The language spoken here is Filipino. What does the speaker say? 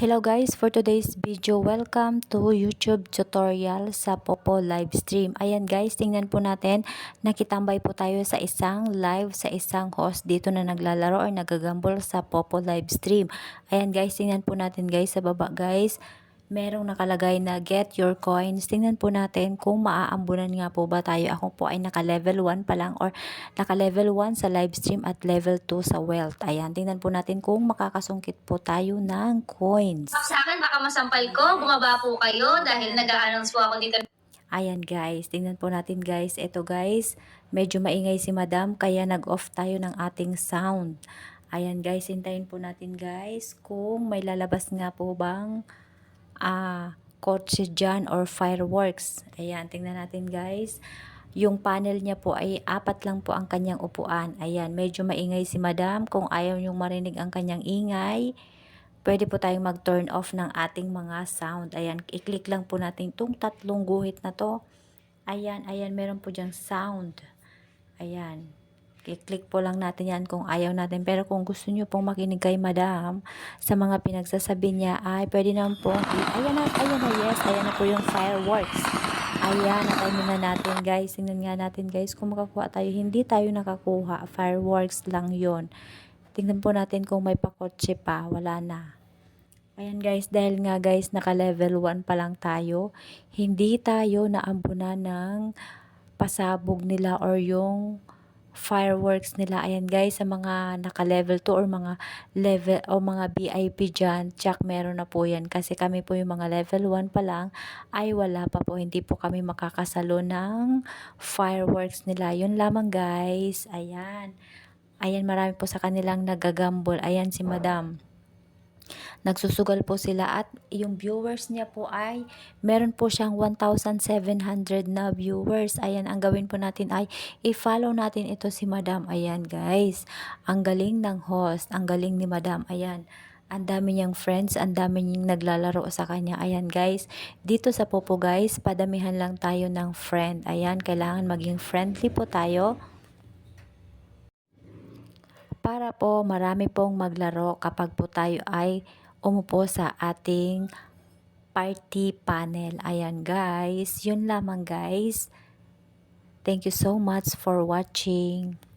Hello guys, for today's video, welcome to YouTube tutorial sa Popo live stream. Ayan guys, tingnan po natin, nakitambay po tayo sa isang live, sa isang host dito na naglalaro or nagagambol sa Popo live stream. Ayan guys, tingnan po natin guys sa baba guys merong nakalagay na get your coins. Tingnan po natin kung maaambunan nga po ba tayo. Ako po ay naka level 1 pa lang or naka level 1 sa live stream at level 2 sa wealth. Ayan, tingnan po natin kung makakasungkit po tayo ng coins. Sa akin, baka masampal ko. Bumaba po kayo dahil nag-a-announce po ako dito Ayan guys, tingnan po natin guys. Ito guys, medyo maingay si madam kaya nag-off tayo ng ating sound. Ayan guys, hintayin po natin guys kung may lalabas nga po bang ah, kotse dyan or fireworks. Ayan, tingnan natin guys. Yung panel niya po ay apat lang po ang kanyang upuan. Ayan, medyo maingay si madam. Kung ayaw niyong marinig ang kanyang ingay, pwede po tayong mag-turn off ng ating mga sound. Ayan, i-click lang po natin itong tatlong guhit na to. Ayan, ayan, meron po diyang sound. Ayan. I-click po lang natin yan kung ayaw natin. Pero kung gusto nyo pong makinig kay madam sa mga pinagsasabi niya, ay pwede naman po. Ayan na, ayan na, yes. Ayan na po yung fireworks. Ayan, nakainin na natin guys. Tingnan nga natin guys kung makakuha tayo. Hindi tayo nakakuha. Fireworks lang yon Tingnan po natin kung may pakotse pa. Wala na. Ayan guys, dahil nga guys, naka level 1 pa lang tayo, hindi tayo naambunan ng pasabog nila or yung fireworks nila. Ayan guys, sa mga naka level 2 or mga level o mga VIP dyan, check meron na po yan. Kasi kami po yung mga level 1 pa lang, ay wala pa po. Hindi po kami makakasalo ng fireworks nila. Yun lamang guys. Ayan. Ayan, marami po sa kanilang nagagambol. Ayan si madam nagsusugal po sila at yung viewers niya po ay meron po siyang 1,700 na viewers. Ayan, ang gawin po natin ay i-follow natin ito si Madam. Ayan guys, ang galing ng host, ang galing ni Madam. Ayan, ang dami niyang friends, ang dami niyang naglalaro sa kanya. Ayan guys, dito sa Popo guys, padamihan lang tayo ng friend. Ayan, kailangan maging friendly po tayo para po marami pong maglaro kapag po tayo ay umupo sa ating party panel. Ayan guys, yun lamang guys. Thank you so much for watching.